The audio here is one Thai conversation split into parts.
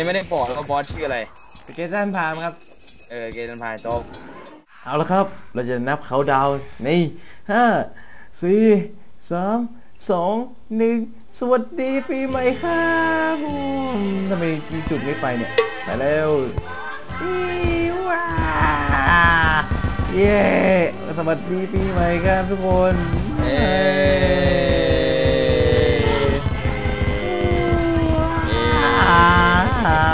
ยังไม่ได้บอกเลยว่าบอสชื่ออะไรเกตันพามครับ เออ เกตันพายโจบเอาละครับ เราจะนับเขาดาวน์ในห้าสี่สามสองหนึ่งสวัสดีปีใหม่ครับผมทำไมจุดไม่ไปเนี่ย ไปแล้วอีว้าเย้สวัสดีปีใหม่ครับทุกคนเา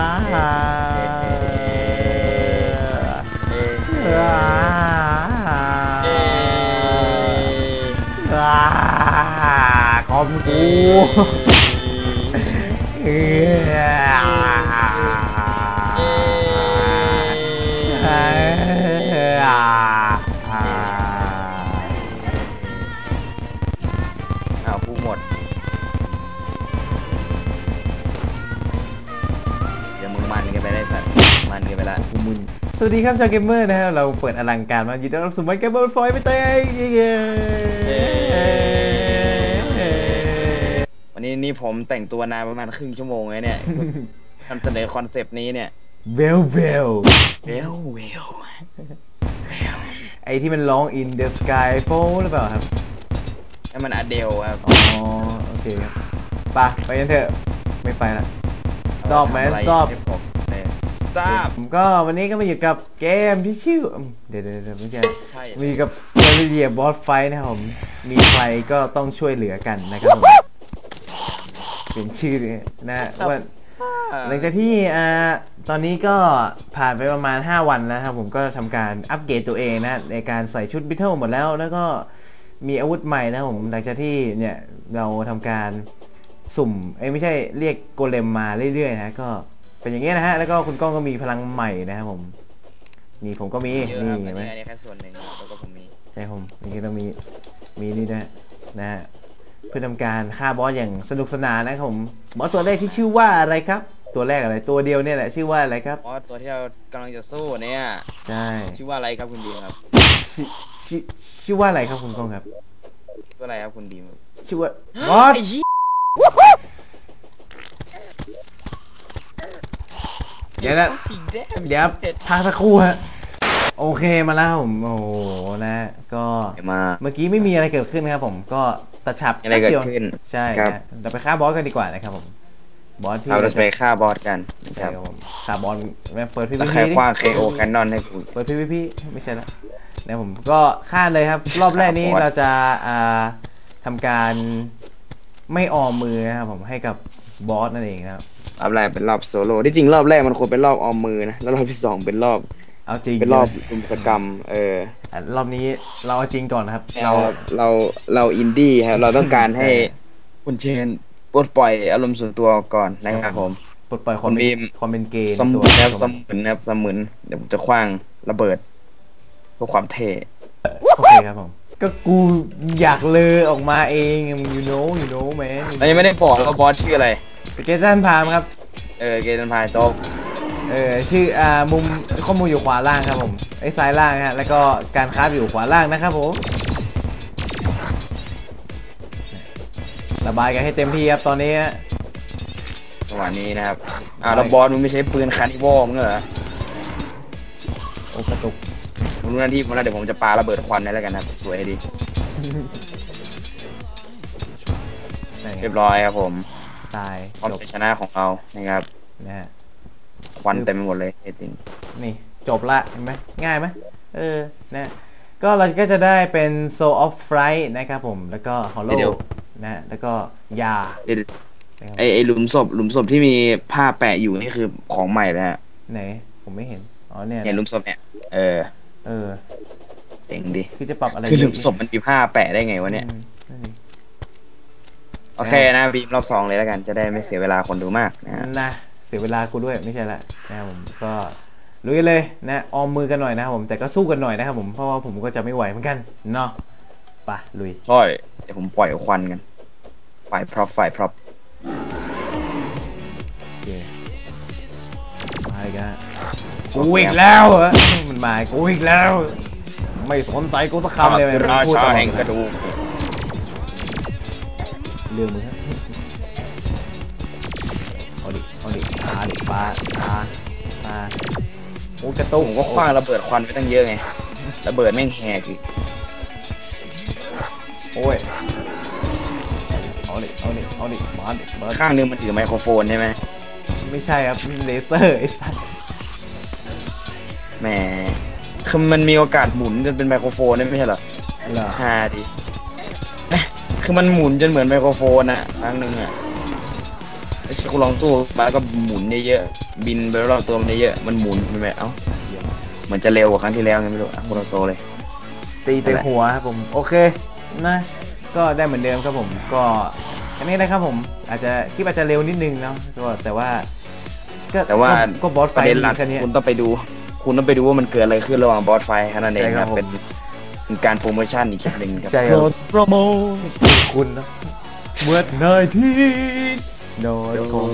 เสวัสดีครับชาวเกมเมอร์นะครับเราเปิดอลังการมายินดีต้อนรับสู่ไมค์เกมเมอร์ฟอยไปเต้ยวันนี้นี่ผมแต่งตัวนานประมาณครึ่งชั่วโมงเลยเนี่ยนำเสนอคอนเซปต์นี้เนี่ยเวลเวลเวลเวลไอที่มันร้อง in the sky fall หรือเปล่าครับนั่นมันอเดลครับ อ๋อ โอเคครับไปไปกันเถอะ ไม่ไปละ stop man stop stop ผมก็วันนี้ก็มาอยู่กับเกมที่ชื่ออืมเดี๋ยวเดี๋ยวเดี๋ยวไม่ใช่ใช่ มีกับเกมเดียบอสไฟนะครับผม มีใครก็ต้องช่วยเหลือกันนะครับผมเป็นชื่อเนี่ยนะว่าหลังจากที่อ่าตอนนี้ก็ผ่านไปประมาณ 5 วันแล้วครับผมก็ทำการอัปเกรดตัวเองนะในการใส่ชุดบิทเทิลหมดแล้วแล้วก็มีอาวุธใหม่นะครับผมหลังจากที่เนี่ยเราทำการสุ่มเอ้ยไม่ใช่เรียกโกเลมมาเรื่อยๆนะก็ เป็นอย่างเงี้ยนะฮะ แล้วก็คุณก้องก็มีพลังใหม่นะครับผม นี่ผมก็มี เยอะนี่ครับเห็นไหมอันนี้แค่ส่วนหนึ่งครับแล้วก็ผมมีใช่ผมจริงๆต้องมี มีนี่ด้วยนะฮะ เพื่อทำการฆ่าบอสอย่างสนุกสนานนะครับผม บอสตัวแรกที่ชื่อว่าอะไรครับ ตัวแรกอะไร ตัวเดียวเนี่ยแหละชื่อว่าอะไรครับเพราะตัวที่เรากำลังจะสู้เนี่ย ใช่ ชื่อว่าอะไรครับคุณดีมครับชื่อชื่อชื่อว่าอะไรครับคุณกองครับ ชื่ออะไรครับคุณดีมชื่อว่าบอสไอ้ยี่ เดี๋ยวนะอีกแด้เดี๋ยวพักสักครู่ฮะโอเคมาแล้วครับผมโอ้โหนะ ก็มาเมื่อกี้ไม่มีอะไรเกิดขึ้นนะครับผมก็ตัดฉับอะไรเกิดแป๊บดียวขึ้นใช่ครับนะเราไปฆ่าบอสกันดีกว่านะครับผมบอสที่เราจะไปฆ่าบอสกันนะคใช่รับครับผมฆ่าบอสเปิดพีแล้ววีใครพีคว้าง KO Cannon ให้กูเปิด PVP ไม่ใช่ละนะผมก็ฆ่าเลยครับ รอบแรกนี้ฆ่าบอสเราจะอ่าทำการไม่ออมมือนะครับผมให้กับบอสนั่นเองนะครับ รอบแรกเป็นรอบโซโล่ที่จริงรอบแรกมันควรเป็นรอบออมมือนะแล้วรอบที่สองเป็นรอบเอาจริงเป็นรอบรุมสกรรม เอออะรอบนี้เราเอาจริงก่อนนะครับ เราเราเราอินดี้ครับเราต้องการให้ใช่คุณเชนปลดปล่อยอารมณ์ส่วนตัวก่อนนะครับผมปลดปล่อยความคุณบีเป็นมความเป็นเกย์สในมุตัวนนะครับผสมมุนนะครับสมุนเดี๋ยวผมจะคว้างระเบิดเพื่อความเท่โอเคครับผมก็กูอยากเลอออกมาเอง you know you know man เรายังไม่ได้บอกเลยว่าบอสชื่ออะไร เกตันพามครับ เออ เกตันพายโต๊ะเออ ชื่อ อ่า มุมข้อมูลอยู่ขวาล่างครับผม ไอ้ซ้ายล่างฮะ แล้วก็การคราฟอยู่ขวาล่างนะครับผม ระบายกันให้เต็มที่ครับตอนนี้ฮะจังหวะนี้นะครับอ้าวแล้วบอสมึงไม่ใช้ปืนคาร์นิวอลมึงเหรอ โอ้กระตุกผมรู้หน้าที่ผมแล้วเดี๋ยวผมจะปาระเบิดควันให้แล้วกันนะครับ สวยให้ดีนั่นไงเรียบร้อยครับผม ตายความจบชัยชนะของเรานะครับนะฮะควันเต็มไปหมดเลยจริงนี่จบละเห็นไหมง่ายไหมเออนะก็เราก็จะได้เป็น Soul of Fright นะครับผมแล้วก็ Hollow นะฮะแล้วก็ยาไอ้นะครับไอไอหลุมศพหลุมศพที่มีผ้าแปะอยู่นี่คือของใหม่เลยฮะไหนผมไม่เห็นอ๋อเนี่ยเนี่ยหลุนะมศพเนี่ยเออ เออเจ๋งดีคือจะปรับอะไรคือหลุมศพมันมีผ้าแปะได้ไงวะเนี่ยอืมนั่นดิ โอเคนะบีมรอบสองเลยแล้วกันจะได้ไม่เสียเวลาคนดูมากนะฮะนะเสียเวลากูด้วยไม่ใช่ละนะครับผมก็ลุยเลยนะออมมือกันหน่อยนะครับผมแต่ก็สู้กันหน่อยนะครับผมเพราะว่าผมก็จะไม่ไหวเหมือนกันเนาะไปลุยใช่เดี๋ยวผมปล่อยควันกันฝ่ายพร็อพฝ่ายพร็อพโอเคมาอีกแล้วกูอีกแล้วเหรอมันมากูอีกแล้ว ไม่สนใจกูสักคำเลยคือมันราพูดตชาลอดแห่งเลกระยดูก เรื่องมึงฮะเอาดิเอาเอาดิปาดิปาปาปาโอ้กระตุ้ผมก็คว้างระเบิดควันไปตั้งเยอะไงระเบิดแม่งแหกอีกโอ้ยเอาดิเอาดิเอาดิมาดิมาดิข้างนึงมันถือไมโครโฟนใช่ไหมไม่ใช่ครับเลเซอร์ไอ้สัสแหมคือมันมีโอกาสหมุนจนเป็นไมโครโฟนได้ไม่ใช่เหรอเหรอฮาดิเอ๊ะ คือมันหมุนจนเหมือนไมโครโฟนอะครั้งหนึ่งอะไอ้ชิคุลองสู้มาแล้วก็หมุนเยอะๆบินไปรอบตัวมันเยอะๆมันหมุนไปแบบเอ้าเหมือนจะเร็วกว่าครั้งที่แล้วไงไม่รู้อะโคโรโซเลยตีเตะหัวครับผมโอเคนะก็ได้เหมือนเดิมครับผมก็อันนี้นะครับผมอาจจะคลิปอาจจะเร็วนิดนึงเนาะก็แต่ว่าก็แต่ว่าก็ก็บอสไฟประเด็นหลักแค่นี้คุณต้องไปดู คุณต้องไปดูว่ามันเกิดอะไรขึ้นระหว่างบอสไฟแค่นั้นเองใช่คครัรับบผมเป็น เป็นการโปรโมชั่นอีกครั้งหนึ่งครับ ใช่ครับ Cross promo คุณเนาะเมื่อหนอยที่โดนโกง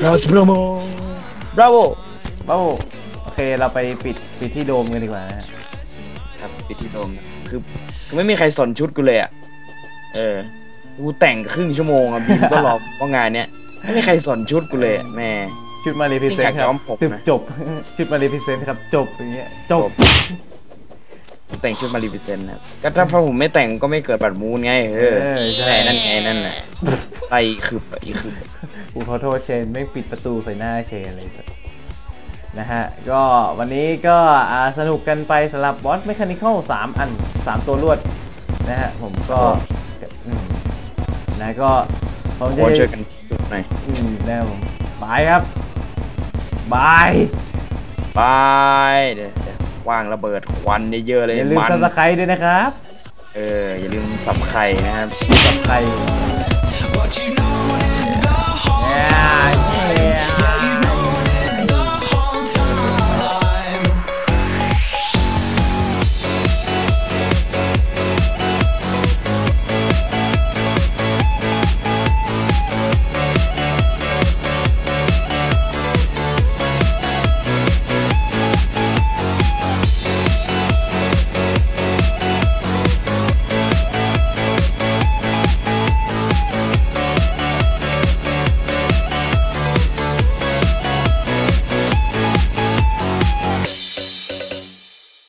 Cross promo Bravo เบ้าโอเคเราไปปิดปิดที่โดมกันดีกว่านะครับปิดที่โดมนะคือคือไม่มีใครสนชุดกูเลยอะ เออ กูแต่งครึ่งชั่วโมงอะบินก็รอเพราะงานเนี้ยไม่มีใครสนชุดกูเลยอะแม่ ชุดมารีพิเซนอยากต์ครับย้อมผมตึบนะ จบ ชุดมารีพิเซนต์ครับจบอย่างเงี้ยจบ ผมแต่งชุดมารีพิเซนต์นะก็ถ้าพอผมไม่แต่งก็ไม่เกิดบัตรมูนไง เออเออใช่ แต่นั่นไงนั่นน่ะไปคือไปคือ กูขอโทษเชนไม่งปิดประตูใส่หน้าเชนเลยสัสนะฮะ ก็วันนี้ก็อ่าสนุกกันไปสำหรับบอสเมคานิคอลสามอันสามตัวรวด นะฮะ ผมก็อืมนะก็ผมโคจะนช่วยกันจุดหน่อยอืมนะครับผมบายครับบายไปเดี๋ยวเดี๋ยว วางระเบิดควันเยอะๆเลยอย่าลืมมันซับสไครต์ด้วยนะครับ เอออย่าลืมสับไข่นะครับซับสไครต์ What you know in the heart. Yeah, yeah.